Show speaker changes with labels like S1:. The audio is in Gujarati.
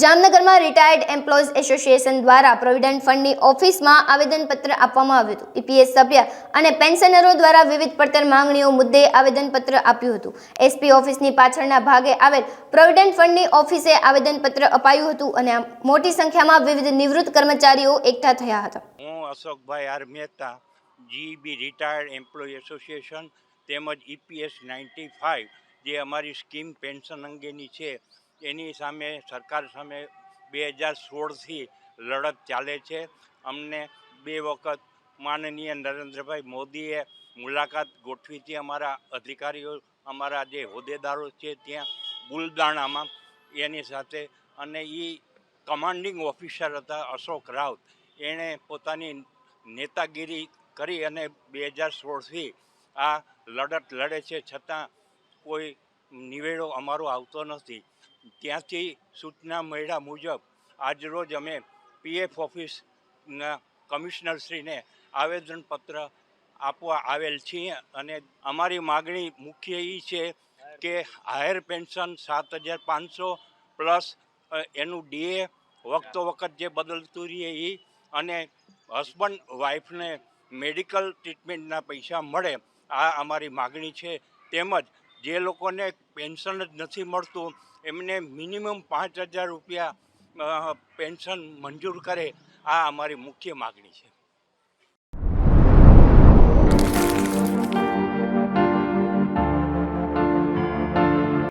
S1: જામનગરમાં રિટાયર્ડ એમ્પ્લોઈઝ એસોસિએશન દ્વારા પ્રોવિડન્ટ ફંડની ઓફિસમાં આવેદનપત્ર આપવામાં આવ્યું હતું. ઈપીએસ સભ્ય અને પેન્શનરો દ્વારા વિવિધ પડતર માંગણીઓ મુદ્દે આવેદનપત્ર આપ્યું હતું. એસપી ઓફિસની પાછળના ભાગે આવેલ પ્રોવિડન્ટ ફંડની ઓફિસે આવેદનપત્ર અપાયું હતું અને મોટી સંખ્યામાં વિવિધ નિવૃત્ત કર્મચારીઓ એકઠા થયા હતા.
S2: હું Ashokbhai R Mehta GB retired employ association તેમજ ઈપીએસ નાઇન્ટી ફાઇવ જે અમારી સ્કીમ પેન્શન અંગેની છે એની સામે સરકાર સામે બે હજાર સોળથી લડત ચાલે છે. અમને બે વખત માનનીય નરેન્દ્રભાઈ મોદીએ મુલાકાત ગોઠવી હતી અમારા અધિકારીઓ, અમારા જે હોદ્દેદારો છે ત્યાં બુલદાણામાં એની સાથે અને એ કમાન્ડિંગ ઓફિસર હતા અશોક રાઉત. એણે પોતાની નેતાગીરી કરી અને બે હજાર સોળથી આ લડત લડે છે. છતાં કોઈ નિવેડો અમારો આવતો નથી. ત્યાંથી સૂચના મળ્યા મુજબ, આજરોજ અમે પીએફ ઓફિસના કમિશનરશ્રીને આવેદનપત્ર આપવા આવેલ છીએ અને અમારી માગણી મુખ્ય એ છે કે હાયર પેન્શન સાત હજાર પાંચસો પ્લસ એનું ડીએ વખતો વખત જે બદલતું રહે એ અને હસબન્ડ વાઈફને મેડિકલ ટ્રીટમેન્ટના પૈસા મળે, આ અમારી માગણી છે. તેમજ જે લોકોને પેન્શન જ નથી મળતું, એમને મિનિમમ પાંચ હજાર રૂપિયા પેન્શન મંજૂર કરે, આ અમારી મુખ્ય માગણી છે.